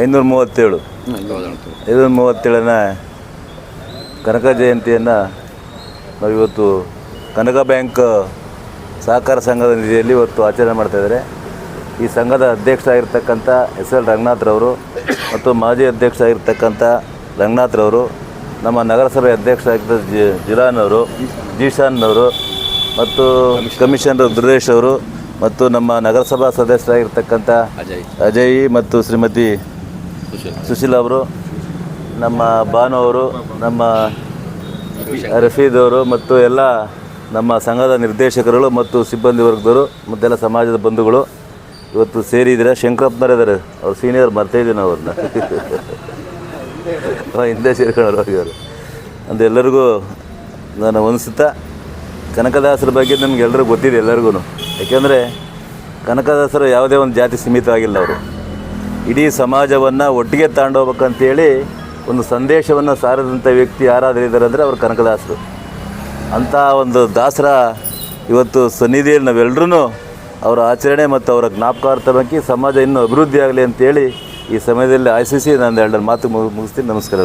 ಐನೂರ ಮೂವತ್ತೇಳು ಐನೂರ ಮೂವತ್ತೇಳನ ಕನಕ ಜಯಂತಿಯನ್ನು ನಾವು ಇವತ್ತು ಕನಕ ಬ್ಯಾಂಕ್ ಸಹಕಾರ ಸಂಘದ ನಿಧಿಯಲ್ಲಿ ಇವತ್ತು ಆಚರಣೆ ಮಾಡ್ತಾಯಿದ್ದಾರೆ ಈ ಸಂಘದ ಅಧ್ಯಕ್ಷ ಆಗಿರ್ತಕ್ಕಂಥ ಎಸ್ ಎಲ್ ರಂಗನಾಥ್ರವರು ಮತ್ತು ಮಾಜಿ ಅಧ್ಯಕ್ಷರಾಗಿರ್ತಕ್ಕಂಥ ರಂಗನಾಥ್ರವರು ನಮ್ಮ ನಗರಸಭೆ ಅಧ್ಯಕ್ಷರಾಗಿದ್ದ ಜಿ ಜಿಲಾನವರು ಜೀಶಾನ್ನವರು ಮತ್ತು ಕಮಿಷನರ್ ದುರ್ದೇಶ್ ಅವರು ಮತ್ತು ನಮ್ಮ ನಗರಸಭಾ ಸದಸ್ಯರಾಗಿರ್ತಕ್ಕಂಥ ಅಜಯ್. ಅಜಯ್ ಮತ್ತು ಶ್ರೀಮತಿ ಸುಶೀಲ್. ಅವರು ನಮ್ಮ ಭಾನು ಅವರು ನಮ್ಮ ರಫೀದ್ ಅವರು ಮತ್ತು ಎಲ್ಲ ನಮ್ಮ ಸಂಘದ ನಿರ್ದೇಶಕರುಗಳು ಮತ್ತು ಸಿಬ್ಬಂದಿ ವರ್ಗದವರು ಮತ್ತೆಲ್ಲ ಸಮಾಜದ ಬಂಧುಗಳು ಇವತ್ತು ಸೇರಿದ್ರೆ ಶಂಕರಪ್ಪನವ್ರು ಇದ್ದಾರೆ ಅವ್ರು ಸೀನಿಯರ್ ಮರ್ತೇ ಇದ್ದೀವಿ ನಾವು ಅವ್ರನ್ನ. ಹಿಂದೆ ಸೇರ್ಕೊಂಡು ಹೋಗಿದ್ದಾರೆ ಅಂದು ಎಲ್ಲರಿಗೂ ನಾನು ಅನಿಸುತ್ತಾ ಕನಕದಾಸರ ಬಗ್ಗೆ ನಮ್ಗೆ ಗೊತ್ತಿದೆ ಎಲ್ಲರಿಗೂ ಯಾಕೆಂದರೆ ಕನಕದಾಸರು ಯಾವುದೇ ಒಂದು ಜಾತಿ ಸೀಮಿತವಾಗಿಲ್ಲ ಅವರು. ಇಡೀ ಸಮಾಜವನ್ನು ಒಟ್ಟಿಗೆ ತಗೊಂಡೋಗ್ಬೇಕಂತೇಳಿ ಒಂದು ಸಂದೇಶವನ್ನು ಸಾರದಂಥ ವ್ಯಕ್ತಿ ಯಾರಾದರೂ ಇದ್ದಾರೆ ಅಂದರೆ ಅವರು ಕನಕದಾಸರು. ಅಂಥ ಒಂದು ದಾಸರ ಇವತ್ತು ಸನ್ನಿಧಿಯಲ್ಲಿ ನಾವೆಲ್ಲರೂ ಅವರ ಆಚರಣೆ ಮತ್ತು ಅವರ ಜ್ಞಾಪಕಾರ್ಥವಾಗಿ ಸಮಾಜ ಇನ್ನೂ ಅಭಿವೃದ್ಧಿ ಆಗಲಿ ಅಂತೇಳಿ ಈ ಸಮಯದಲ್ಲಿ ಆಶಿಸಿ ನಾನು ಎರಡರ ಮಾತು ಮುಗಿಸ್ತೀನಿ. ನಮಸ್ಕಾರ